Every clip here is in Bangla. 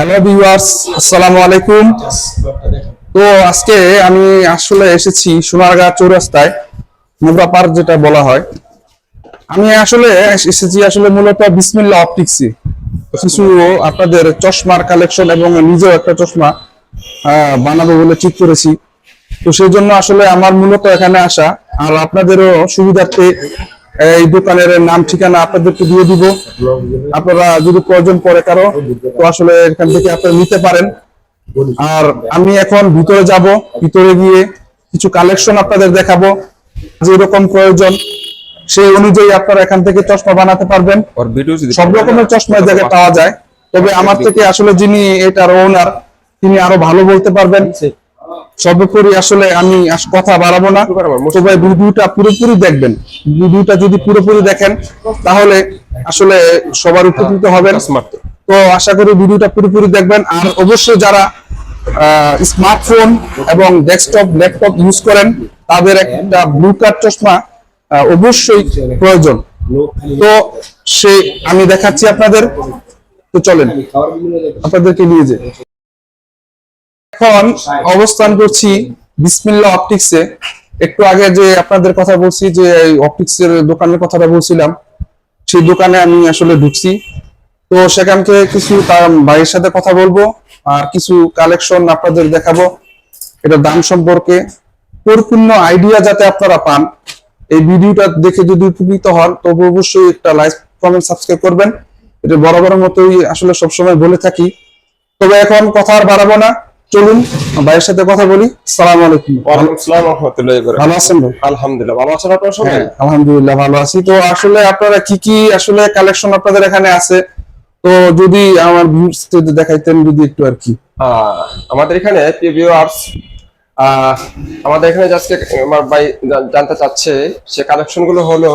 হ্যালো ভিউয়ার্স আসসালামু আলাইকুম তো আজকে আমি আসলে এসেছি সোনারগাঁ চৌরাস্তায় মুগরা পার্ক যেটা বলা হয়। আমি আসলে এসেছি আসলে মূলত বিসমিল্লা অপটিক্সে। কিছু আপনাদের চশমার কালেকশন এবং নিজেও একটা চশমা বানাবো বলে ঠিক করেছি। তো সেই জন্য আসলে আমার মূলত এখানে আসা। আর আপনাদেরও সুবিধার্থে এই দোকানের নাম ঠিকানা আপনাদেরকে দিয়ে দিব। আপনারা যদি প্রয়োজন পরে কারও তো আসলে এখান থেকে আপনারা নিতে পারেন। আর আমি এখন ভিতরে যাব ভিতরে গিয়ে কিছু কালেকশন আপনাদের দেখাবো। যেরকম প্রয়োজন সেই অনুযায়ী আপনারা এখান থেকে চশমা বানাতে পারবেন। সব রকমের চশমা জায়গায় পাওয়া যায়। তবে আমার থেকে আসলে যিনি এটার ওনার তিনি আরও ভালো বলতে পারবেন। সর্বোপরি আসলে আমি আস- কথা বাড়াবো না। তবে ভিডিওটা পুরোপুরি দেখবেন। ভিডিওটা যদি পুরোপুরি দেখেন তাহলে আসলে সবার উপকৃত হবেন। স্মার্ট তো আশা করি ভিডিওটা পুরোপুরি দেখবেন। আর অবশ্যই যারা স্মার্টফোন এবং ডেস্কটপ ল্যাপটপ ইউজ করেন তাদের একটা ব্লু কার্ড চশমা অবশ্যই প্রয়োজন। তো সে আমি দেখাচ্ছি আপনাদের। তো চলেন আপনাদেরকে নিয়ে যে এখন অবস্থান করছি বিসমিল্লা অপটিক্সে। একটু আগে যে আপনাদের কথা বলছি যে অপটিক্স এর দোকানের কথাটা বলছিলাম সেই দোকানে আমি আসলে ঢুকছি। তো সেখান থেকে কিছু তার ভাইয়ের সাথে কথা বলব আর কিছু কালেকশন আপনাদের দেখাবো। এটা দাম সম্পর্কে পরিপূর্ণ আইডিয়া যাতে আপনারা পান। এই ভিডিওটা দেখে যদি উপকৃত হন তবে অবশ্যই একটা লাইক কমেন্ট সাবস্ক্রাইব করবেন। এটা বরাবর মতোই আসলে সবসময় বলে থাকি। তবে এখন কথা আর বাড়াবো না। চলুন ভাইয়ের সাথে কথা বলি। সালাম আলাইকুম। আসসালাম ভালো আছেন আলহামদুলিল্লাহ ভালো আছেন আপনারা সবাই? হ্যাঁ আলহামদুলিল্লাহ ভালো আছি। তো আসলে আপনারা কি কি আসলে কালেকশন আপনাদের এখানে আছে? তো যদি আমার দেখাইতেন যদি একটু আর কি। আমাদের এখানে ভিউয়ার্স আমাদের এখানে আজকে আমার ভাই জানতে চাচ্ছে সে কালেকশনগুলো হলো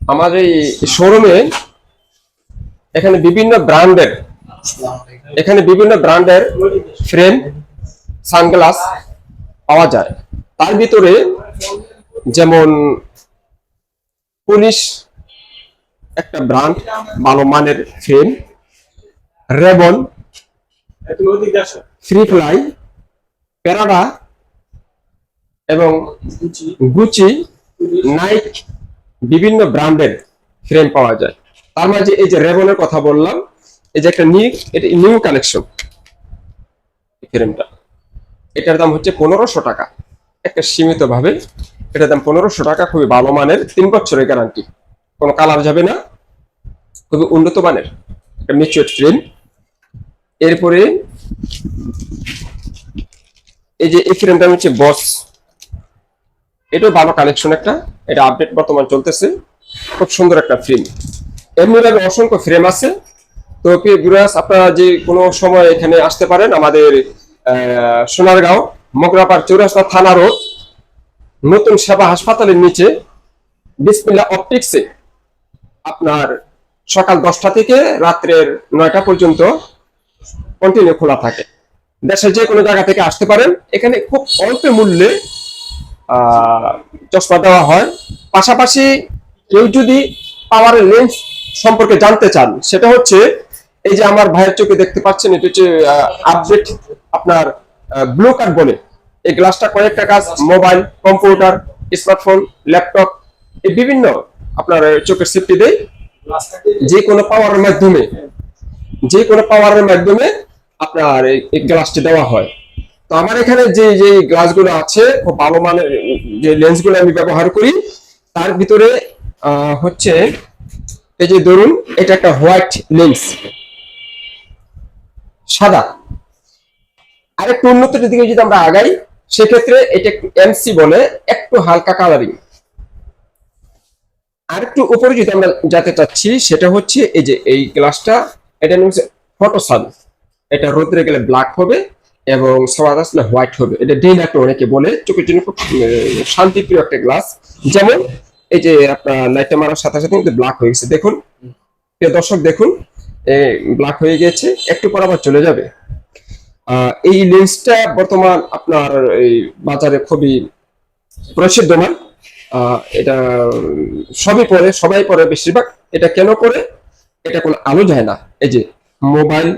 আমাদের এই শোরুমে এখানে বিভিন্ন ব্র্যান্ডের এখানে বিভিন্ন ব্র্যান্ডের ফ্রেম, সানগ্লাস পাওয়া যায়। তার ভিতরে যেমন পুলিশ একটা ব্র্যান্ড, ভালো মানের frame, Ray Ban, free fly, Prada এবং গুচি, নাইক, বিভিন্ন ব্র্যান্ডের ফ্রেম পাওয়া যায়। তার মাঝে এই যে রেবনের কথা বললাম এই যে একটা নিউ এটা নিউ কালেকশন ফ্রেমটা এটার দাম হচ্ছে পনেরোশো টাকা। একটা সীমিত ভাবে এটার দাম পনেরোশো টাকা, খুবই ভালো মানের, তিন বছরের গ্যারান্টি কোনো কালার যাবে না, খুবই উন্নত মানের। একটা মিচুয়ার ফ্রেম এরপরে এই যে এই ফ্রেমটা হচ্ছে বস এটাও ভালো কালেকশন একটা। এটা আপডেট বর্তমান চলতেছে। খুব সুন্দর একটা ফ্রেম এমনিভাবে অসংখ্য ফ্রেম আছে। তো প্রিয় ভিউয়ার্স আপনারা যে কোনো সময় এখানে আসতে পারেন আমাদের সোনারগাঁও, মগরাপাড় চৌরাস্তা থানা রোড, নতুন সেবা হাসপাতালের নিচে, বিসমিল্লা অপটিক্সে। আপনার সকাল দশটা থেকে রাত্রের নয়টা পর্যন্ত কন্টিনিউ খোলা থাকে। দেশের যে কোনো জায়গা থেকে আসতে পারেন। এখানে খুব অল্প মূল্যে চশমা দেওয়া হয়। পাশাপাশি কেউ যদি পাওয়ারের লেন্স সম্পর্কে জানতে চান, সেটা হচ্ছে এই যে আমার ভাইয়ের চোখে দেখতে পাচ্ছেন, এটা হচ্ছে আপডেট আপনার ব্লু কার্ড বলে। এই গ্লাসটা কয়েকটা কাজ মোবাইল কম্পিউটার স্মার্টফোন ল্যাপটপ এই বিভিন্ন আপনার চোখের সেফটি দেয় যে কোনো পাওয়ারের মাধ্যমে যে কোনো পাওয়ারের মাধ্যমে আপনার এই- গ্লাসটি দেওয়া হয়। তো আমার এখানে যে যে গ্লাসগুলো আছে, খুব ভালো মানের, যে লেন্সগুলো আমি ব্যবহার করি, তার ভিতরে হচ্ছে, এই যে ধরুন, এটা একটা হোয়াইট লেন্স সাদা। আর একটু উন্নতির দিকে যদি আমরা আগাই, সেক্ষেত্রে এটা একটু এমসি বলে একটু হালকা কালারিং আর একটু উপরে যদি আমরা যেতে চাচ্ছি, সেটা হচ্ছে এই যে এই গ্লাসটা এটা হচ্ছে ফটোসান এটা রোদ্রে গেলে ব্ল্যাক হবে এবং সবার আসলে হোয়াইট হবে। এটা ডে লাইট অনেকে বলে, চোখের জন্য খুব শান্তিপ্রিয় একটা গ্লাস যেমন এই যে আপনার লাইটটা মারার সাথে সাথে কিন্তু ব্ল্যাক হয়ে গেছে। দেখুন দর্শক, দেখুন ব্ল্যাক হয়ে গেছে একটু পর আবার চলে যাবে। এই লেন্সটা বর্তমান আপনার এই বাজারে খুবই প্রসিদ্ধ আহ, এটা সবই পরে সবাই পরে বেশিরভাগ। এটা কেন করে এটা কোনো আলো যায় না। এই যে মোবাইল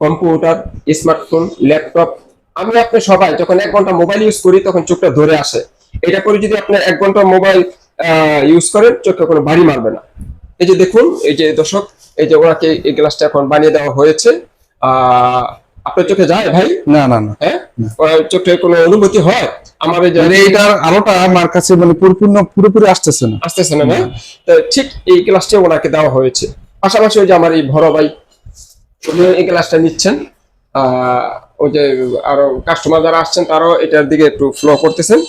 কম্পিউটার স্মার্টফোন ল্যাপটপ আমি আপনি সবাই যখন এক ঘণ্টা মোবাইল ইউজ করি তখন চোখটা ধরে আসে। এটা করে যদি আপনি এক ঘণ্টা মোবাইল ইউজ করেন চোখে কোনো বাড়ি মারবে না। এই যে দেখুন এই যে দর্শক এই যে ওনাকে এই গ্লাসটা এখন বানিয়ে দেওয়া হয়েছে। আহ আপনার চোখে যায় ভাই? না না না। হ্যাঁ? চোখে কোনো অনুভূতি হয়? আমার মানে এইটার আলোটা আমার কাছে মানে পরিপূর্ণ পুরোপুরি আসতেছে না। আসতেছে না না? তো ঠিক এই গ্লাসটা ওনাকে দেওয়া হয়েছে। পাশাপাশি ওই যে আমার এই বড় ভাই উনি এই গ্লাসটা নিচ্ছেন। আহ, ওই যে আরও কাস্টমার যারা আসছেন তারাও এটার দিকে একটু ফ্লো করতেছেন।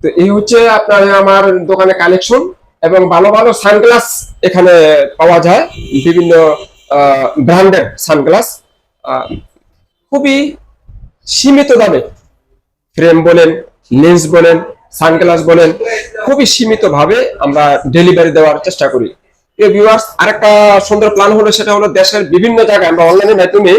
তো এই হচ্ছে আপনার আমার দোকানে কালেকশন এবং ভালো ভালো সানগ্লাস এখানে পাওয়া যায়। বিভিন্ন ব্র্যান্ডেড সানগ্লাস খুবই সীমিত দামে। ফ্রেম বলেন লেন্স বলেন সানগ্লাস বলেন, খুবই সীমিত ভাবে আমরা ডেলিভারি দেওয়ার চেষ্টা করি। ভিউয়ার্স আরেকটা সুন্দর প্ল্যান হলো, সেটা হলো দেশের বিভিন্ন জায়গায় আমরা অনলাইনের মাধ্যমে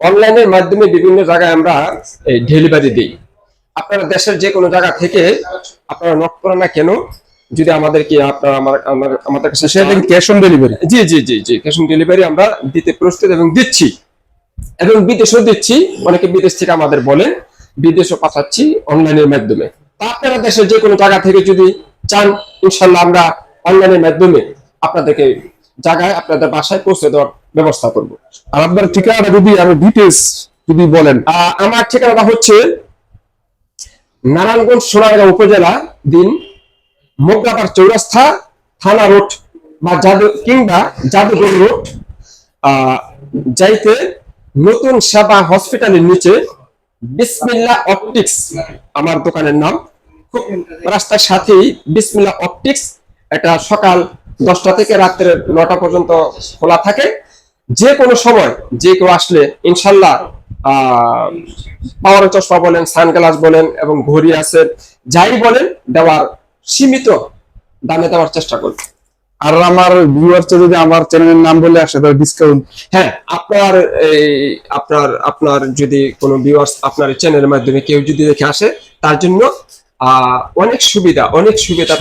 অনলাইনের মাধ্যমে বিভিন্ন জায়গায় আমরা ডেলিভারি দিই। আপনারা দেশের যে কোনো জায়গা থেকে আপনারা নক করেন না কেন যদি আমাদেরকে আপনারা আমার আমাদের কাছে সেটা ক্যাশ অন ডেলিভারি জি জি জি জি ক্যাশ অন ডেলিভারি আমরা দিতে প্রস্তুত এবং দিচ্ছি। এবং বিদেশও দিচ্ছি অনেকে বিদেশ থেকে আমাদের বলেন বিদেশও পাঠাচ্ছি অনলাইনের মাধ্যমে। তা আপনারা দেশের যে কোনো জায়গা থেকে যদি চান ইনশাল্লাহ আমরা অনলাইনের মাধ্যমে আপনাদেরকে জায়গায় আপনাদের বাসায় পৌঁছে দেওয়ার ব্যবস্থা করব। আর আপনার ঠিকানাটা যদি আরও ডিটেলস যদি বলেন। আমার ঠিকানাটা হচ্ছে নারায়ণগঞ্জ সোনারগাঁও উপজেলা দিন মোগরাপাড় চৌরাস্তা, থানা রোড বা জাদু, কিংবা জাদুঘর রোড যাইতে নতুন সেবা হসপিটালের নিচে বিসমিল্লা অপটিক্স, আমার দোকানের নাম। খুব রাস্তার সাথেই বিসমিল্লা অপটিক্স, এটা সকাল দশটা থেকে রাত্রে নটা পর্যন্ত খোলা থাকে। যে কোনো সময়, যে কেউ আসলে ইনশাল্লাহ পাওয়ার চশমা বলেন, সানগ্লাস বলেন, এবং ঘড়ি আছে, যাই বলেন, দেওয়ার সীমিত দামে দেওয়ার চেষ্টা করব। আর আমার ভিউয়ার্স যদি আমার চ্যানেলের নাম বলে আসে তাহলে ডিসকাউন্ট হ্যাঁ আপনার এই আপনার আপনার যদি কোনো ভিউয়ার্স আপনার চ্যানেলের মাধ্যমে কেউ যদি দেখে আসে তার জন্য অনেক সুবিধা অনেক সুবিধা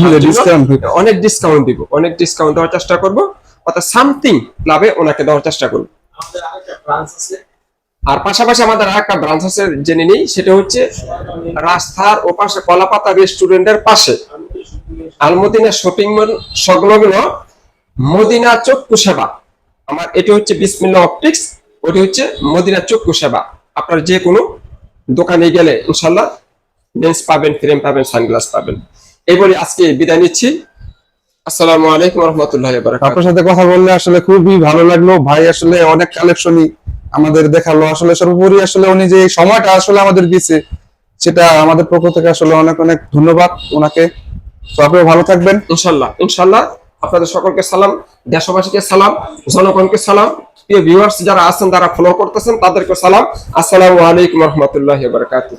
অনেক ডিসকাউন্ট দিব। অনেক ডিসকাউন্ট দেওয়ার চেষ্টা করব অর্থাৎ সামথিং ক্লাবে ওনাকে দেওয়ার চেষ্টা করব। আর পাশাপাশি আমাদের আরেকটা ব্রাঞ্চ আছে জেনে নিই সেটা হচ্ছে রাস্তার ওপাশে কলাপাতা রেস্টুরেন্টের পাশে। আলমদিনা শপিং মল সংলগ্ন মদিনা চক্ষু সেবা। আমার এটি হচ্ছে বিসমিল্লা অপটিক্স, ওটি হচ্ছে মদিনা চক্ষু সেবা। আপনার যে কোনো দোকানে গেলে ইনশাল্লাহ লেন্স পাবেন, ফ্রেম পাবেন, সানগ্লাস পাবেন। এই বলে আজকে বিদায় নিচ্ছি। আসসালামু আলাইকুম রহমতুল্লাহ আপনার সাথে কথা বললে আসলে খুবই ভালো লাগল। ভাই আসলে অনেক কালেকশনই আমাদের দেখাল। আসলে সর্বোপরি আসলে উনি যে সময়টা আসলে আমাদের দিয়েছে সেটা আমাদের পক্ষ থেকে আসলে অনেক অনেক ধন্যবাদ ওনাকে। তো আপনিও ভালো থাকবেন। ইনশাল্লাহ ইনশাল্লাহ আপনাদের সকলকে সালাম, দেশবাসীকে সালাম, জনগণকে সালাম। প্রিয় ভিউয়ার্স যারা আছেন, যারা ফলো করতেছেন, তাদেরকে সালাম। আসসালামু আলাইকুম রহমতুল্লাহ বারকাতুহ।